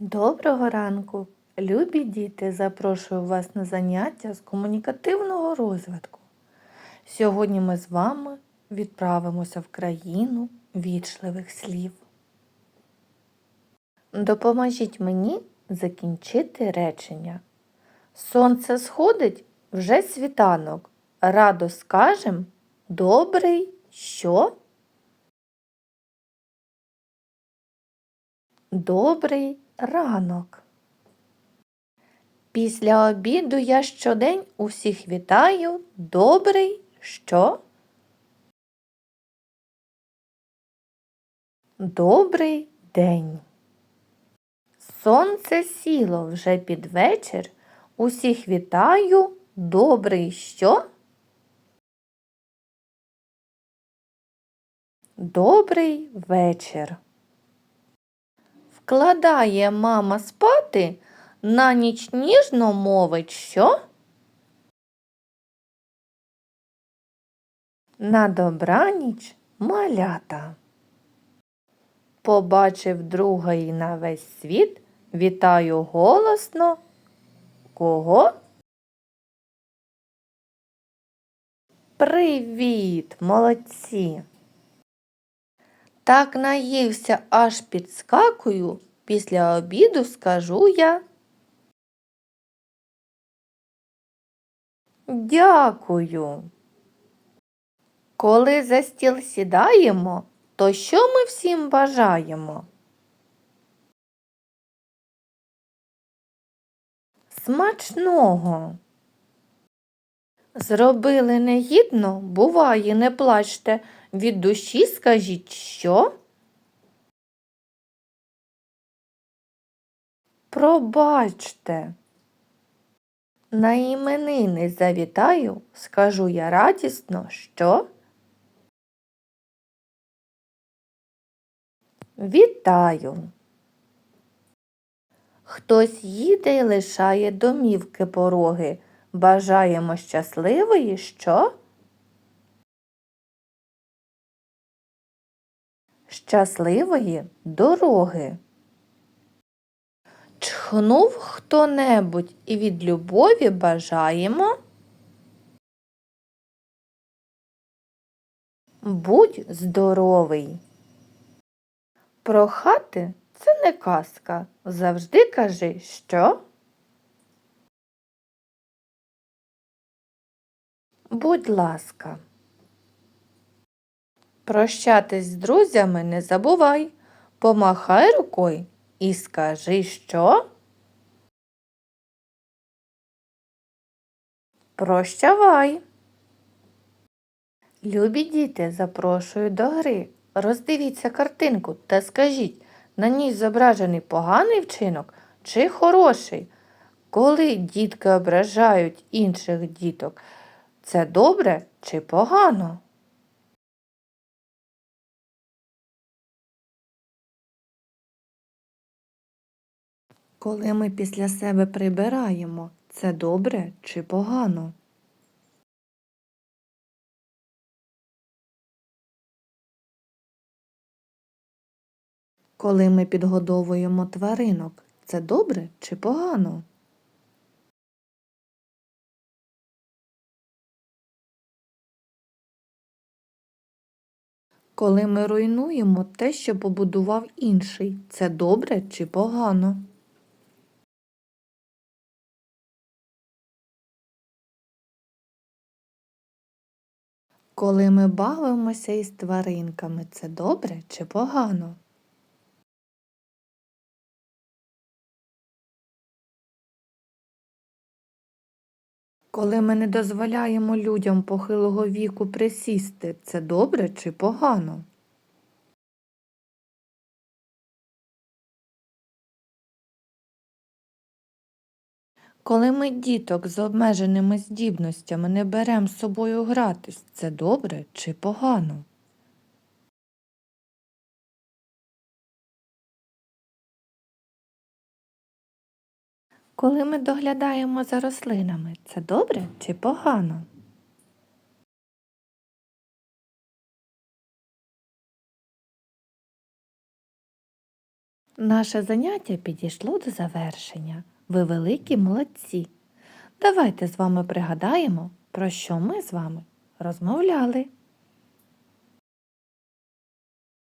Доброго ранку, любі діти! Запрошую вас на заняття з комунікативного розвитку. Сьогодні ми з вами відправимося в країну вічливих слів. Допоможіть мені закінчити речення. Сонце сходить вже світанок. Радо скажем добрий що? Добрий ранок. Після обіду я щодень усіх вітаю. Добрий що? Добрий день. Сонце сіло вже під вечір. Усіх вітаю. Добрий що? Добрий вечір. Вкладає мама спати, на ніч ніжно мовить що? На добраніч малята. Побачив друга і на весь світ, вітаю голосно. Кого? Привіт, молодці! Так наївся, аж підскакую, після обіду скажу я. Дякую. Коли за стіл сідаємо, то що ми всім бажаємо? Смачного. Зробили негідно, буває, не плачте, від душі скажіть що? Пробачте. На іменини завітаю, скажу я радісно, що? Вітаю. Хтось їде і лишає домівки пороги. Бажаємо щасливої, що? Щасливої дороги. Чхнув хто-небудь і від любові бажаємо. Будь здоровий. Прохати це не казка. Завжди кажи, що. Будь ласка. Прощатись з друзями не забувай. Помахай рукою і скажи, що. Прощавай. Любі діти, запрошую до гри. Роздивіться картинку та скажіть, на ній зображений поганий вчинок чи хороший. Коли дітки ображають інших діток, це добре чи погано? Коли ми після себе прибираємо, це добре чи погано? Коли ми підгодовуємо тваринок, це добре чи погано? Коли ми руйнуємо те, що побудував інший, це добре чи погано? Коли ми бавимося із тваринками, це добре чи погано? Коли ми не дозволяємо людям похилого віку присісти, це добре чи погано? Коли ми діток з обмеженими здібностями не беремо з собою гратись, це добре чи погано? Коли ми доглядаємо за рослинами, це добре чи погано? Наше заняття підійшло до завершення. Ви великі молодці. Давайте з вами пригадаємо, про що ми з вами розмовляли.